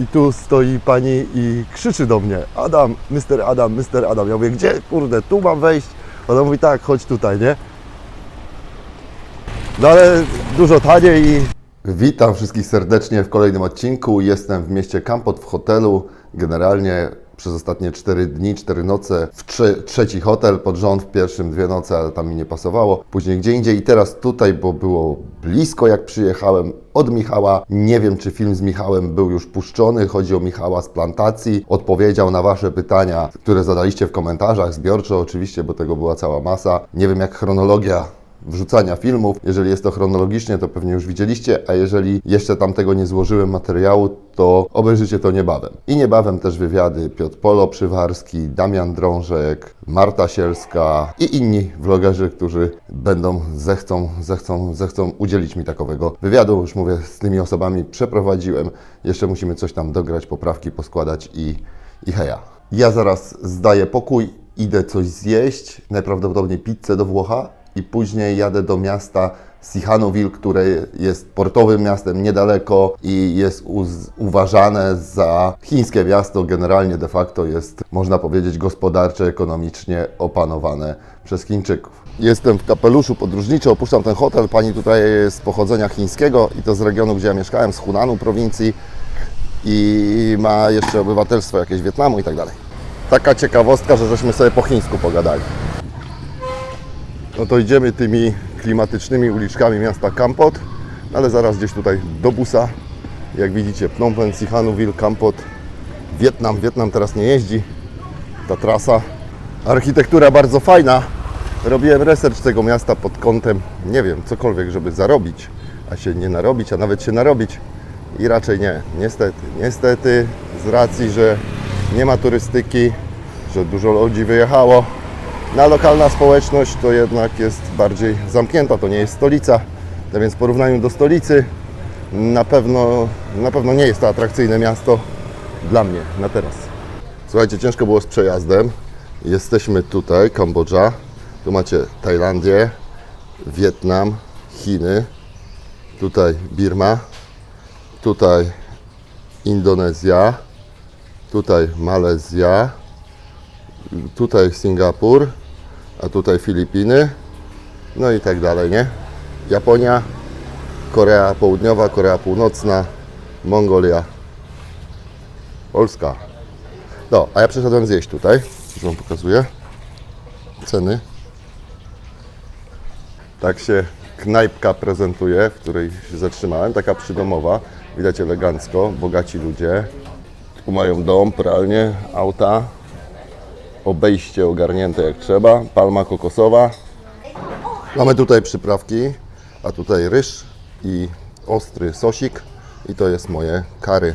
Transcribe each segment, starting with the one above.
I tu stoi pani i krzyczy do mnie, Adam, Mr. Adam, Mr. Adam. Ja mówię, gdzie, kurde, tu mam wejść? Ona mówi, tak, chodź tutaj, nie? No ale dużo taniej i... Witam wszystkich serdecznie w kolejnym odcinku. Jestem w mieście Kampot w hotelu. Generalnie przez ostatnie 4 dni, 4 noce w trze- trzeci hotel pod rząd, w pierwszym dwie noce, ale tam mi nie pasowało. Później gdzie indziej i teraz tutaj, bo było blisko jak przyjechałem od Michała. Nie wiem, czy film z Michałem był już puszczony. Chodzi o Michała z plantacji. Odpowiedział na Wasze pytania, które zadaliście w komentarzach, zbiorczo oczywiście, bo tego była cała masa. Nie wiem, jak chronologia wrzucania filmów. Jeżeli jest to chronologicznie, to pewnie już widzieliście, a jeżeli jeszcze tam tego nie złożyłem materiału, to obejrzycie to niebawem. I niebawem też wywiady Piotr Polo Przywarski, Damian Drążek, Marta Sielska i inni vlogerzy, którzy będą, zechcą, zechcą, zechcą udzielić mi takowego wywiadu. Już mówię, z tymi osobami przeprowadziłem. Jeszcze musimy coś tam dograć, poprawki poskładać i, i heja. Ja zaraz zdaję pokój, idę coś zjeść, najprawdopodobniej pizzę do Włocha i później jadę do miasta Sihanoukville, które jest portowym miastem niedaleko i jest uważane za chińskie miasto. Generalnie de facto jest, można powiedzieć, gospodarcze, ekonomicznie opanowane przez Chińczyków. Jestem w kapeluszu podróżniczy, opuszczam ten hotel. Pani tutaj jest z pochodzenia chińskiego i to z regionu, gdzie ja mieszkałem, z Hunanu prowincji i ma jeszcze obywatelstwo jakieś Wietnamu i tak dalej. Taka ciekawostka, że żeśmy sobie po chińsku pogadali. No to idziemy tymi klimatycznymi uliczkami miasta Kampot, ale zaraz gdzieś tutaj do busa. Jak widzicie, Phnom Penh, Sihanoukville, Kampot, Wietnam. Wietnam teraz nie jeździ. Ta trasa. Architektura bardzo fajna. Robiłem research tego miasta pod kątem, nie wiem, cokolwiek, żeby zarobić, a się nie narobić, a nawet się narobić. I raczej nie. Niestety, niestety z racji, że nie ma turystyki, że dużo ludzi wyjechało, na lokalna społeczność to jednak jest bardziej zamknięta, to nie jest stolica, no więc w porównaniu do stolicy na pewno, na pewno nie jest to atrakcyjne miasto dla mnie na teraz. Słuchajcie, ciężko było z przejazdem. Jesteśmy tutaj, Kambodża. Tu macie Tajlandię, Wietnam, Chiny, tutaj Birma, tutaj Indonezja, tutaj Malezja, tutaj Singapur, a tutaj Filipiny, no i tak dalej, nie? Japonia, Korea Południowa, Korea Północna, Mongolia, Polska. No, a ja przyszedłem zjeść tutaj, już Wam pokazuję ceny. Tak się knajpka prezentuje, w której się zatrzymałem, taka przydomowa, widać elegancko, bogaci ludzie. Tu mają dom, pralnię, auta, obejście ogarnięte jak trzeba, palma kokosowa. Mamy tutaj przyprawki, a tutaj ryż i ostry sosik i to jest moje kary.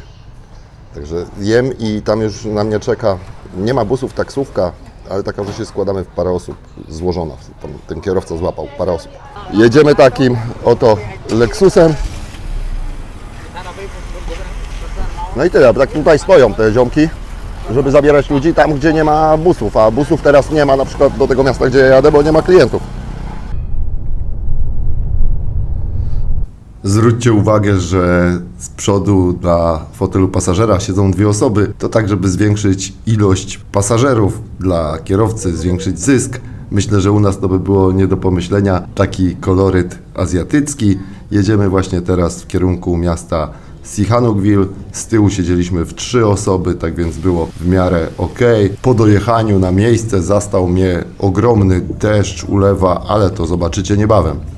Także jem i tam już na mnie czeka, nie ma busów, taksówka, ale taka, że się składamy w parę osób, złożona. Tam ten kierowca złapał parę osób. Jedziemy takim oto Lexusem. No i tyle, tak tutaj stoją te ziomki, żeby zabierać ludzi tam, gdzie nie ma busów, a busów teraz nie ma na przykład do tego miasta, gdzie ja jadę, bo nie ma klientów. Zwróćcie uwagę, że z przodu dla fotelu pasażera siedzą dwie osoby. To tak, żeby zwiększyć ilość pasażerów dla kierowcy, zwiększyć zysk. Myślę, że u nas to by było nie do pomyślenia. Taki koloryt azjatycki. Jedziemy właśnie teraz w kierunku miasta Sihanoukville. Z tyłu siedzieliśmy w trzy osoby, tak więc było w miarę ok. Po dojechaniu na miejsce zastał mnie ogromny deszcz, ulewa, ale to zobaczycie niebawem.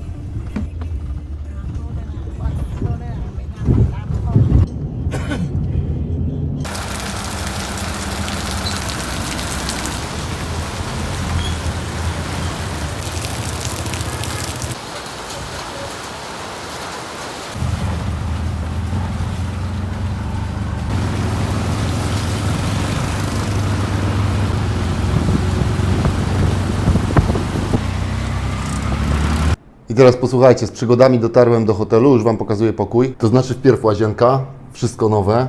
Teraz posłuchajcie, z przygodami dotarłem do hotelu, już Wam pokazuję pokój. To znaczy wpierw łazienka, wszystko nowe,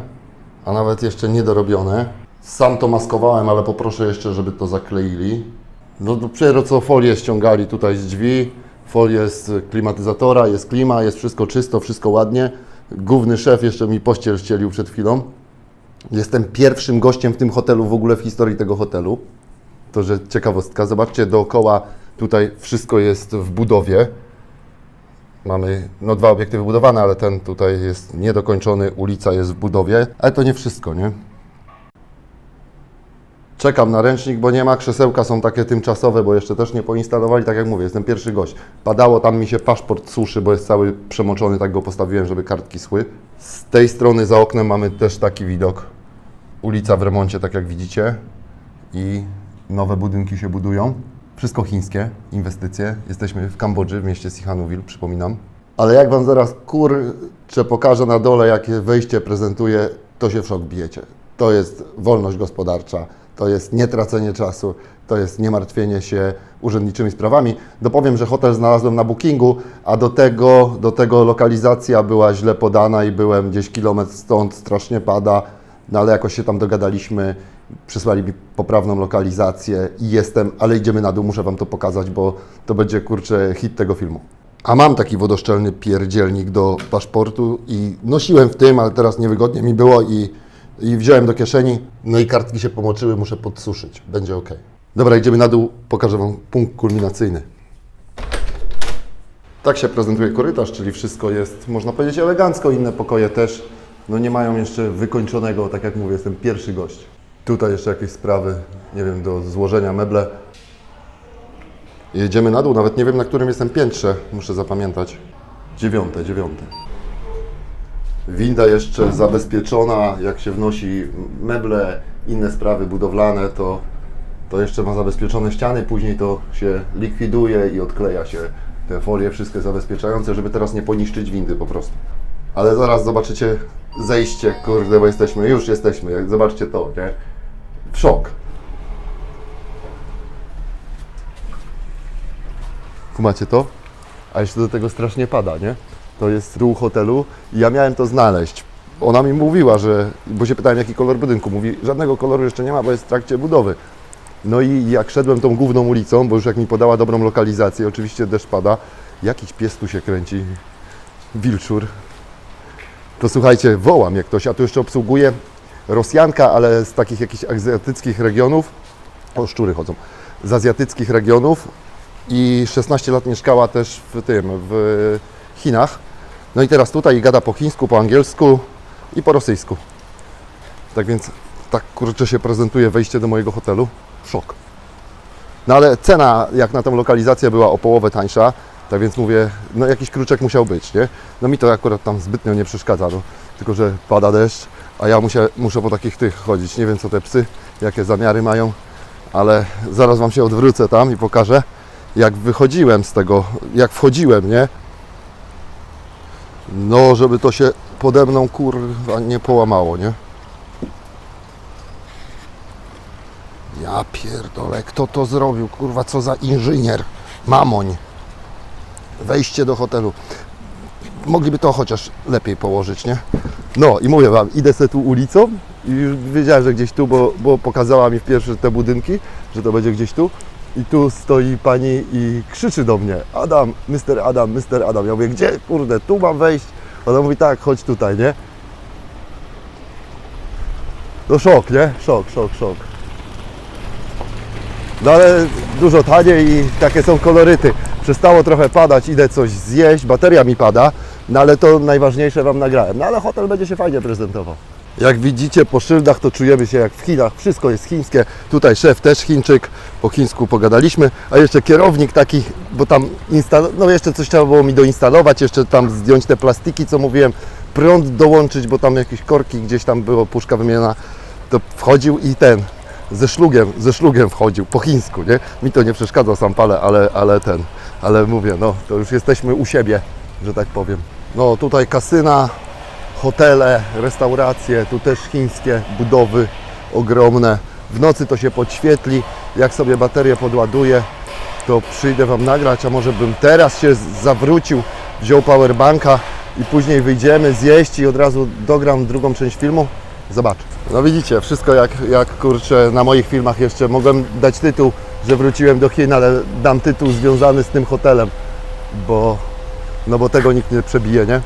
a nawet jeszcze niedorobione. Sam to maskowałem, ale poproszę jeszcze, żeby to zakleili. No dopiero co folię ściągali tutaj z drzwi, folię z klimatyzatora, jest klima, jest wszystko czysto, wszystko ładnie. Główny szef jeszcze mi pościel ścielił przed chwilą. Jestem pierwszym gościem w tym hotelu, w ogóle w historii tego hotelu. To, że ciekawostka. Zobaczcie, dookoła tutaj wszystko jest w budowie. Mamy no, dwa obiekty wybudowane, ale ten tutaj jest niedokończony, ulica jest w budowie, ale to nie wszystko, nie? Czekam na ręcznik, bo nie ma. Krzesełka są takie tymczasowe, bo jeszcze też nie poinstalowali. Tak jak mówię, jestem pierwszy gość. Padało, tam mi się paszport suszy, bo jest cały przemoczony, tak go postawiłem, żeby kartki schły. Z tej strony za oknem mamy też taki widok. Ulica w remoncie, tak jak widzicie. I nowe budynki się budują. Wszystko chińskie, inwestycje. Jesteśmy w Kambodży, w mieście Sihanoukville, przypominam. Ale jak Wam zaraz kurczę pokażę na dole, jakie wejście prezentuje, to się w szok bijecie. To jest wolność gospodarcza, to jest nietracenie czasu, to jest niemartwienie się urzędniczymi sprawami. Dopowiem, że hotel znalazłem na bookingu, a do tego, do tego lokalizacja była źle podana i byłem gdzieś kilometr stąd, strasznie pada, no ale jakoś się tam dogadaliśmy, przysłali mi poprawną lokalizację i jestem, ale idziemy na dół, muszę Wam to pokazać, bo to będzie, kurczę, hit tego filmu. A mam taki wodoszczelny pierdzielnik do paszportu i nosiłem w tym, ale teraz niewygodnie mi było i, i wziąłem do kieszeni, no i kartki się pomoczyły, muszę podsuszyć, będzie ok. Dobra, idziemy na dół, pokażę Wam punkt kulminacyjny. Tak się prezentuje korytarz, czyli wszystko jest, można powiedzieć, elegancko. Inne pokoje też no nie mają jeszcze wykończonego, tak jak mówię, jestem pierwszy gość. Tutaj jeszcze jakieś sprawy, nie wiem, do złożenia meble. Jedziemy na dół, nawet nie wiem na którym jestem piętrze, muszę zapamiętać. Dziewiąte, dziewiąte. Winda jeszcze zabezpieczona, jak się wnosi meble, inne sprawy budowlane, to, to jeszcze ma zabezpieczone ściany, później to się likwiduje i odkleja się te folie wszystkie zabezpieczające, żeby teraz nie poniszczyć windy po prostu. Ale zaraz zobaczycie zejście, kurde, bo jesteśmy, już jesteśmy, jak zobaczcie to, nie? W szok. Kumacie to? A jeszcze do tego strasznie pada, nie? To jest dół hotelu i ja miałem to znaleźć. Ona mi mówiła, że, bo się pytałem jaki kolor budynku, mówi, żadnego koloru jeszcze nie ma, bo jest w trakcie budowy. No i jak szedłem tą główną ulicą, bo już jak mi podała dobrą lokalizację, oczywiście deszcz pada, jakiś pies tu się kręci, wilczur. To słuchajcie, wołam jak ktoś, a tu jeszcze obsługuje Rosjanka, ale z takich jakichś azjatyckich regionów, o szczury chodzą, z azjatyckich regionów i 16 lat mieszkała też w tym, w Chinach. No i teraz tutaj gada po chińsku, po angielsku i po rosyjsku. Tak więc tak kurczę się prezentuje wejście do mojego hotelu. Szok. No ale cena jak na tą lokalizację była o połowę tańsza, tak więc mówię, no jakiś kruczek musiał być, nie? No mi to akurat tam zbytnio nie przeszkadza, no. tylko że pada deszcz, a ja muszę, muszę po takich tych chodzić. Nie wiem co te psy, jakie zamiary mają, ale zaraz Wam się odwrócę tam i pokażę, jak wychodziłem z tego, jak wchodziłem, nie? No, żeby to się pode mną kurwa nie połamało, nie? Ja pierdolę, kto to zrobił? Kurwa, co za inżynier? Mamoń. Wejście do hotelu. Mogliby to chociaż lepiej położyć, nie? No i mówię Wam, idę sobie tu ulicą i już wiedziałem, że gdzieś tu, bo, bo pokazała mi w pierwsze te budynki, że to będzie gdzieś tu. I tu stoi pani i krzyczy do mnie, Adam, Mr. Adam, Mr. Adam. Ja mówię, gdzie, kurde, tu mam wejść? Ona mówi, tak, chodź tutaj, nie? No szok, nie? Szok, szok, szok. No ale dużo taniej i takie są koloryty. Przestało trochę padać, idę coś zjeść, bateria mi pada, no ale to najważniejsze Wam nagrałem. No ale hotel będzie się fajnie prezentował. Jak widzicie po szyldach to czujemy się jak w Chinach, wszystko jest chińskie. Tutaj szef też Chińczyk, po chińsku pogadaliśmy, a jeszcze kierownik taki, bo tam no jeszcze coś trzeba było mi doinstalować, jeszcze tam zdjąć te plastiki, co mówiłem, prąd dołączyć, bo tam jakieś korki gdzieś tam było, puszka wymieniona, to wchodził i ten, ze szlugiem, ze szlugiem wchodził, po chińsku, nie? Mi to nie przeszkadza sam palę, ale, ale ten, ale mówię, no to już jesteśmy u siebie, że tak powiem. No tutaj kasyna, hotele, restauracje, tu też chińskie budowy ogromne. W nocy to się podświetli, jak sobie baterię podładuję, to przyjdę Wam nagrać, a może bym teraz się zawrócił, wziął powerbanka i później wyjdziemy zjeść i od razu dogram drugą część filmu. Zobacz. No widzicie, wszystko jak, jak kurczę na moich filmach jeszcze mogłem dać tytuł, że wróciłem do Chin, ale dam tytuł związany z tym hotelem, bo no bo tego nikt nie przebije, nie?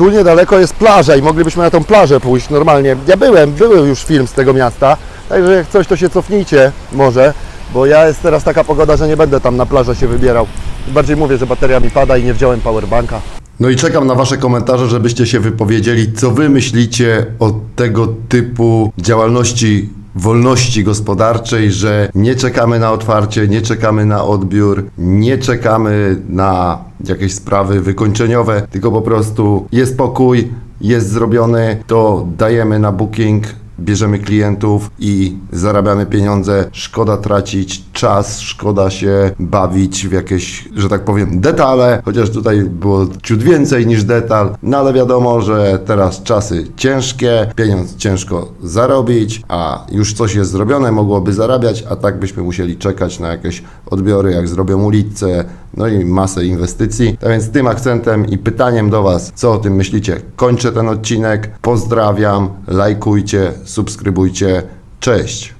tu niedaleko jest plaża i moglibyśmy na tą plażę pójść normalnie. Ja byłem, był już film z tego miasta, także jak coś to się cofnijcie może, bo ja jest teraz taka pogoda, że nie będę tam na plażę się wybierał. Bardziej mówię, że bateria mi pada i nie wziąłem powerbanka. No i czekam na Wasze komentarze, żebyście się wypowiedzieli, co Wy myślicie o tego typu działalności wolności gospodarczej, że nie czekamy na otwarcie, nie czekamy na odbiór, nie czekamy na jakieś sprawy wykończeniowe, tylko po prostu jest pokój, jest zrobiony, to dajemy na booking, bierzemy klientów i zarabiamy pieniądze. Szkoda tracić czas, szkoda się bawić w jakieś, że tak powiem, detale, chociaż tutaj było ciut więcej niż detal, no ale wiadomo, że teraz czasy ciężkie, pieniądz ciężko zarobić, a już coś jest zrobione, mogłoby zarabiać, a tak byśmy musieli czekać na jakieś odbiory, jak zrobią ulicę, no i masę inwestycji. Tak więc tym akcentem i pytaniem do Was, co o tym myślicie? Kończę ten odcinek, pozdrawiam, lajkujcie, subskrybujcie, cześć!